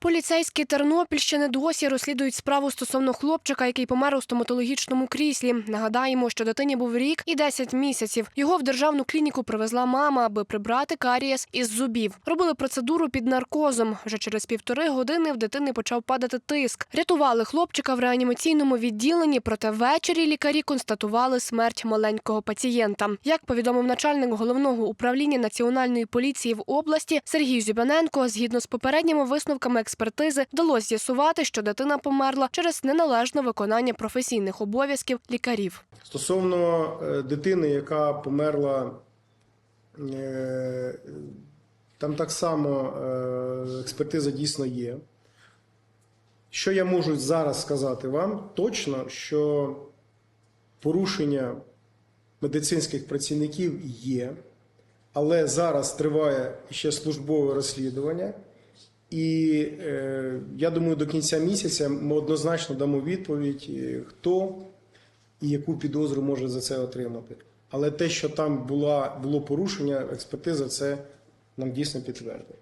Поліцейські Тернопільщини досі розслідують справу стосовно хлопчика, який помер у стоматологічному кріслі. Нагадаємо, що дитині був рік і 10 місяців. Його в державну клініку привезла мама, аби прибрати карієс із зубів. Робили процедуру під наркозом. Вже через півтори години в дитини почав падати тиск. Рятували хлопчика в реанімаційному відділенні, проте ввечері лікарі констатували смерть маленького пацієнта. Як повідомив начальник головного управління національної поліції в області Сергій Зюбаненко, згідно з попередніми висновками експертизи, вдалося з'ясувати, що дитина померла через неналежне виконання професійних обов'язків лікарів. Стосовно е, дитини, яка померла, е, там так само е, експертиза дійсно є. Що я можу зараз сказати вам точно, що порушення медицинських працівників є, але зараз триває ще службове розслідування. І е, я думаю, до кінця місяця ми однозначно дамо відповідь, е, хто і яку підозру може за це отримати. Але те, що там була, було порушення, експертиза це нам дійсно підтвердить.